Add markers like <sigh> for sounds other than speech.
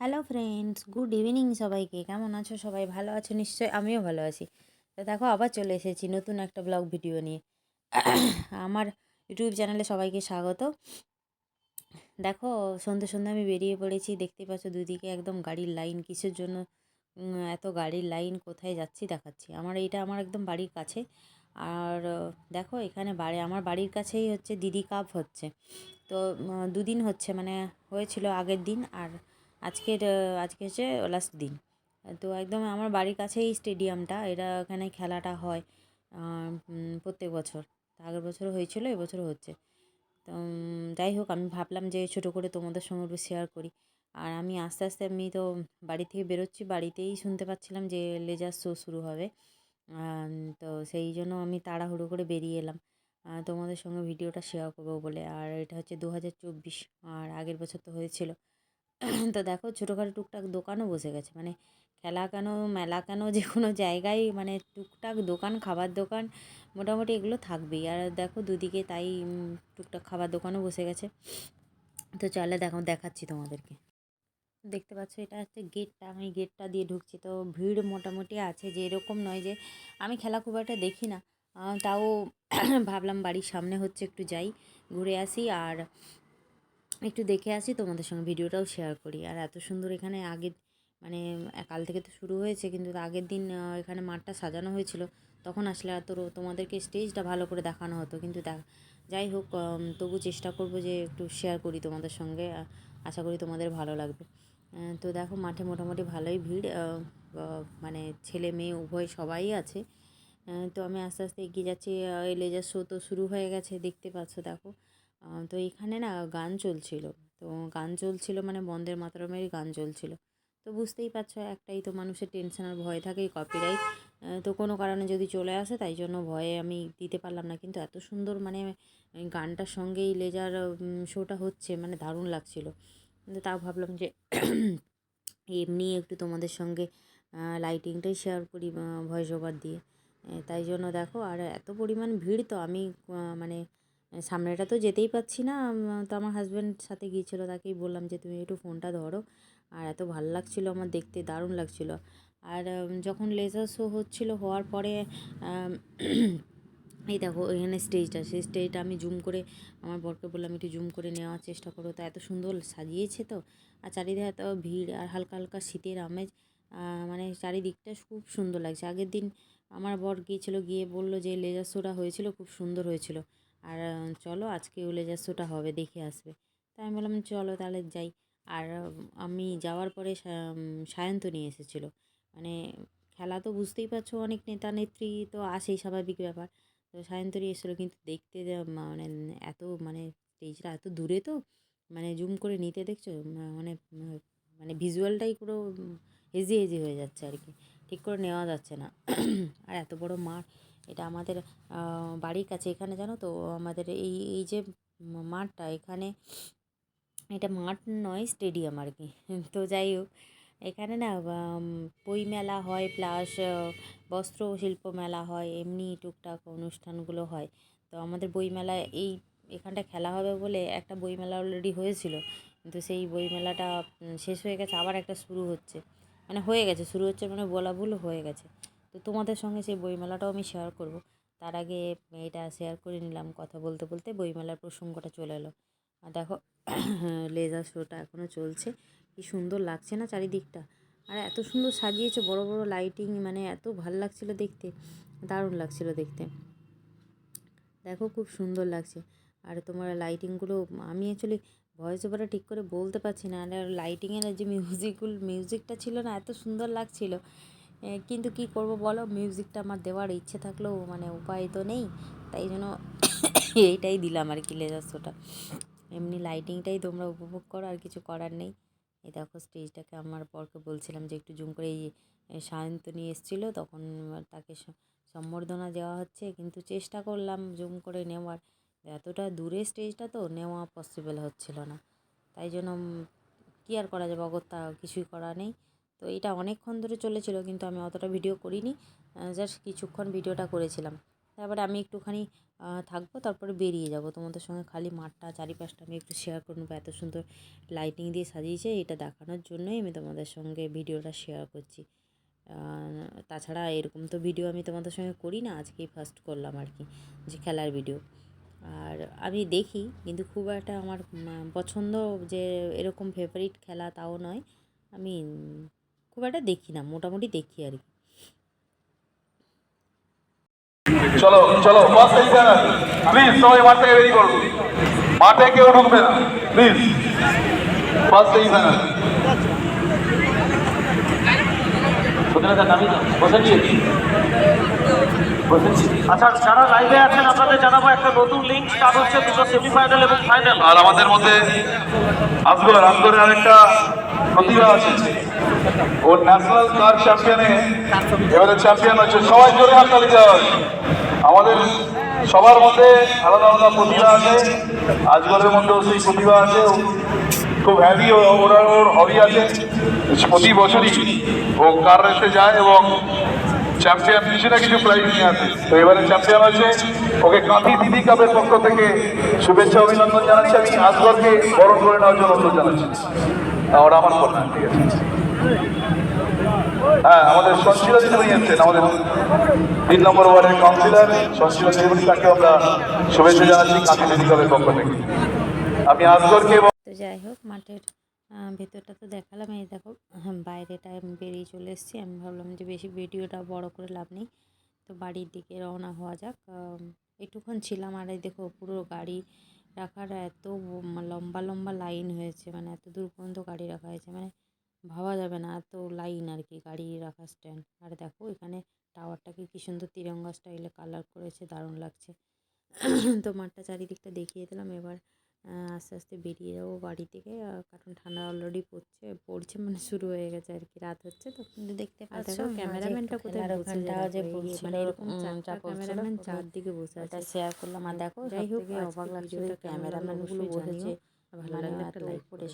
Hello friends good evening সবাইকে। কেমন আছো সবাই? ভালো আছো? নিশ্চয়ই আমিও ভালো আছি। তো দেখো, আবার চলে এসেছি নতুন একটা ব্লগ ভিডিও নিয়ে। আমার ইউটিউব চ্যানেলে সবাইকে স্বাগত। দেখো, সন্ধ্যে সন্ধ্যে আমি বেরিয়ে পড়েছি। দেখতে পাচ্ছ দুদিকে একদম গাড়ির লাইন কিসের জন্য এত গাড়ির লাইন কোথায় যাচ্ছি দেখাচ্ছি। আমার এটা আমার একদম বাড়ির কাছে। আর, দেখো, এখানে বাড়ি, আমার বাড়ির কাছেই হচ্ছে দিদি কাপ হচ্ছে। তো দুদিন হচ্ছে মানে হয়েছিল আগের দিন। আর আজকের আজকে হচ্ছে লাস্ট দিন। তো একদম আমার বাড়ির কাছেই স্টেডিয়ামটা এটা এখানে খেলাটা হয় প্রত্যেক বছর। আগের বছরও হয়েছিল, এবছরও হচ্ছে। তো যাই হোক, আমি ভাবলাম যে ছোটো করে তোমাদের সঙ্গে একটু শেয়ার করি। আর আমি আস্তে আস্তে আমি তো বাড়ি থেকে বেরোচ্ছি। বাড়িতেই শুনতে পাচ্ছিলাম যে লেজার শো শুরু হবে। তো সেই জন্য আমি তাড়াহুড়ো করে বেরিয়ে এলাম। তোমাদের সঙ্গে ভিডিওটা শেয়ার করব বলে। আর এটা হচ্ছে দু হাজার চব্বিশ। আর আগের বছর তো হয়েছিল। <clears throat> তো দেখো ছোটোখাটো টুকটাক দোকানও বসে গেছে। মানে খেলা কেন, মেলা কেন, যে কোনো জায়গায় মানে টুকটাক দোকান, খাবার দোকান মোটামুটি এগুলো থাকবেই। আর দেখো দুদিকে তাই টুকটাক খাবার দোকানও বসে গেছে। তো চলে দেখো, দেখাচ্ছি তোমাদেরকে। দেখতে পাচ্ছ এটা হচ্ছে গেটটা, আমি গেটটা দিয়ে ঢুকছি। তো ভিড় মোটামুটি আছে, যে এরকম নয় যে আমি খেলা খুব একটা দেখি না। তাও <clears throat> ভাবলাম বাড়ির সামনে হচ্ছে একটু যাই, ঘুরে আসি। আর একটু দেখে আসি, তোমাদের সঙ্গে ভিডিওটাও শেয়ার করি। আর এত সুন্দর এখানে আগের মানে কাল থেকে তো শুরু হয়েছে, কিন্তু আগের দিন এখানে মাঠটা সাজানো হয়েছিল। তখন আসলে এত তোমাদেরকে স্টেজটা ভালো করে দেখানো হতো। কিন্তু দেখ, যাই হোক তবু চেষ্টা করব যে একটু শেয়ার করি তোমাদের সঙ্গে। আশা করি তোমাদের ভালো লাগবে। তো দেখো, মাঠে মোটামুটি ভালোই ভিড়। মানে ছেলে মেয়ে উভয় সবাই আছে। তো আমি আস্তে আস্তে এগিয়ে যাচ্ছি। এই লেজার শো তো শুরু হয়ে গেছে, দেখতে পাচ্ছ, দেখো। তো এখানে না গান চলছিল। তো গান চলছিল মানে বন্দের মাতরমেরই গান চলছিল। তো বুঝতেই পারছ, একটাই তো মানুষের টেনশন আর ভয় থাকে কপিরাইট তো কোনো কারণে যদি চলে আসে তাই জন্য ভয়ে আমি দিতে পারলাম না। কিন্তু এত সুন্দর মানে গানটার সঙ্গেই লেজার শোটা হচ্ছে মানে দারুণ লাগছিল। কিন্তু তাও ভাবলাম যে <coughs> এমনি একটু তোমাদের সঙ্গে লাইটিংটাই শেয়ার করি ভয়েস ওভার দিয়ে। তাই জন্য দেখো, আর এত পরিমাণ ভিড় তো আমি মানে সামনেটা তো যেতেই পাচ্ছি না। তো আমার হাজব্যান্ড সাথে গিয়েছিল, তাকেই বললাম যে, তুমি একটু ফোনটা ধরো। আর এত ভালো লাগছিল আমার দেখতে, দারুণ লাগছিল। আর যখন লেজার শো হচ্ছিল হওয়ার পরে <clears throat> এই দেখো, এখানে স্টেজটা সেই স্টেজটা আমি জুম করে, আমার বরকে বললাম, একটু জুম করে নেওয়ার চেষ্টা করো। তো এত সুন্দর সাজিয়েছে তো। আর চারিদিকে এত ভিড় আর হালকা হালকা শীতের আমেজ। মানে চারিদিকটা খুব সুন্দর লাগছে। আগের দিন আমার বর গিয়েছিল, গিয়ে বলল যে লেজার শোটা হয়েছিল, খুব সুন্দর হয়েছিল। আর চলো আজকে শোটা হবে, দেখে আসবে। তাই আমি বললাম, চলো তাহলে যাই। আর, আমি যাওয়ার পরে সায়ন্ত নিয়ে এসেছিল। মানে খেলা তো বুঝতেই পারছ, অনেক নেতা নেত্রী তো আসেই স্বাভাবিক ব্যাপার। তো সায়ন্তনী এসেছিল, কিন্তু দেখতে মানে এত মানে স্টেজটা এত দূরে তো মানে জুম করে নিতে দেখছ মানে মানে ভিজুয়ালটাই পুরো হেজি হেজি হয়ে যাচ্ছে আর কি। ঠিক করে নেওয়া যাচ্ছে না। আর এত বড় মাঠ এটা আমাদের বাড়ির কাছে এখানে, জানো তো? আমাদের এই এই যে মাঠটা, এখানে এটা মাঠ নয়, স্টেডিয়াম আর কি। তো যাই হোক, এখানে না বই মেলা হয়, প্লাস বস্ত্র শিল্প মেলা হয়, এমনি টুকটাক অনুষ্ঠানগুলো হয়। তো আমাদের বই মেলা, এই এখানটা খেলা হবে বলে একটা বই মেলা অলরেডি হয়েছিল। কিন্তু সেই বই মেলাটা শেষ হয়ে গেছে, আবার একটা শুরু হচ্ছে। মানে হয়ে গেছে, শুরু হচ্ছে মানে বলা ভুল হয়ে গেছে। তো তোমাদের সঙ্গে সেই বইমেলাটাও আমি শেয়ার করব। তার আগে এটা শেয়ার করে নিলাম কথা বলতে বলতে, বইমেলার প্রসঙ্গটা চলে এলো। আর দেখো, লেজার শোটা এখনও চলছে। কি সুন্দর লাগছে না চারিদিকটা? আর এত সুন্দর সাজিয়েছে, বড় বড় লাইটিং মানে এত ভালো লাগছিল দেখতে, দারুণ লাগছিল দেখতে। দেখো খুব সুন্দর লাগছে। আর তোমার লাইটিংগুলো আমি অ্যাকচুয়ালি ভয়েস ওভারটা ঠিক করে বলতে পারছি না। আর লাইটিংয়ের যে মিউজিকগুলো মিউজিকটা ছিল না, এত সুন্দর লাগছিল। কিন্তু কি করব বলো? মিউজিকটা আমার দেওয়ার ইচ্ছে থাকলেও মানে উপায় তো নেই। তাই জন্য <coughs> এইটাই দিলাম আর কি লেজার এমনি লাইটিংটাই তোমরা উপভোগ করো, আর কিছু করার নেই। এই দেখো স্টেজটাকে আমার বরকে বলছিলাম যে একটু জুম করে এই এই সায়ন্তনী এসেছিল, তখন তাকে সম্বর্ধনা দেওয়া হচ্ছে। কিন্তু চেষ্টা করলাম জুম করে নেওয়ার। এতটা দূরে স্টেজটা তো নেওয়া পসিবল হচ্ছিল না। তাই জন্য কী আর করা যাবে? অগত্যা কিছুই করা নেই। তো এটা অনেকক্ষণ ধরে চলেছিল, কিন্তু আমি অতটা ভিডিও করিনি। জাস্ট কিছুক্ষণ ভিডিওটা করেছিলাম। তারপরে আমি একটুখানি থাকব, তারপরে বেরিয়ে যাব। তোমাদের সঙ্গে খালি মাঠটা, চারিপাশটা আমি একটু শেয়ার করে এত সুন্দর লাইটিং দিয়ে সাজিয়েছে, এটা দেখানোর জন্যই আমি তোমাদের সঙ্গে ভিডিওটা শেয়ার করছি। তাছাড়া এরকম তো ভিডিও আমি তোমাদের সঙ্গে করি না, আজকেই ফার্স্ট করলাম আর কি, যে খেলার ভিডিও আর আমি দেখি, কিন্তু খুব একটা আমার পছন্দ যে এরকম ফেভারিট খেলা তাও নয়। আমি খুব একটা দেখি না, মোটামুটি দেখি আর কি। চলো চলো প্লিজ সবাই মাঠ থেকে বেরিয়ে করুন মাঠে কেউ ঢুকবে না। প্লিজ বাস এই জায়গায় আচ্ছা নতুন লিঙ্ক ফাইনাল আর আমাদের মধ্যে আসগর আসগরের আরেকটা প্রতিভা আছে। ও ন্যাশনাল কার চ্যাম্পিয়নে এবারে চ্যাম্পিয়ন হচ্ছে। সবাই জোরে হাত তালি দেওয়া আমাদের সবার মধ্যে আলাদা আলাদা প্রতিভা আছে। আজগরের মধ্যেও সেই প্রতিভা আছে। খুব হ্যাপি ওরা ওর হবি আছে। প্রতি বছরই ও কার রেসে যায় এবং চ্যাম্পিয়ন কিছু না কিছু প্রাইজ নিয়ে আসে। তো এবারে চ্যাম্পিয়ন হয়েছে। ওকে কাঁথি দিদি কাপের পক্ষ থেকে শুভেচ্ছা, অভিনন্দন জানাচ্ছি। আমি আজগরকে বরণ করে নেওয়ার জন্য অনুরোধ জানাচ্ছি। ওটা আমার কথা ঠিক আছে হ্যাঁ আমাদের সঞ্চিলা দিদিমণি এসছেন, আমাদের তিন নম্বর ওয়ার্ডের কাউন্সিলর সঞ্চিলা দিদিমণি তাকে আমরা শুভেচ্ছা জানাচ্ছি কাঁথি দিদি কাপের পক্ষ থেকে। আমি তো যাই হোক, মাঠের ভেতরটা তো দেখালাম এই দেখো হ্যাঁ, বাইরেটা আমি বেরিয়ে চলে এসেছি। আমি ভাবলাম যে বেশি ভিডিওটা বড় করে লাভ নেই। তো বাড়ির দিকে রওনা হওয়া যাক। একটুক্ষণ ছিলাম আর এই দেখো পুরো গাড়ি রাখার এত লম্বা লম্বা লাইন হয়েছে মানে এত দূর পর্যন্ত গাড়ি রাখা হয়েছে মানে ভাবা যাবে না এত লাইন আর কি গাড়ি রাখার স্ট্যান্ড আর দেখো এখানে টাওয়ারটাকে কি সুন্দর তিরঙ্গা স্টাইলে কালার করেছে দারুণ লাগছে। <coughs> তো মাঠটা চারিদিকটা দেখিয়ে দিলাম। এবার আস্তে আস্তে বেরিয়ে যাব বাড়ি থেকে কারণ ঠান্ডা অলরেডি পড়ছে পড়ছে মানে শুরু হয়ে গেছে আর কি রাত হচ্ছে তো। কিন্তু দেখতে পাচ্ছ ক্যামেরাম্যানটা কোথায় বসে যে মানে এরকম ক্যামেরাম্যান চারদিকে বসে আছে। শেয়ার করলাম। আর দেখো যাই হোক অবাক লাগছে ক্যামেরাম্যানগুলো বসেছে। ভালো লাগলে একটা লাইক করে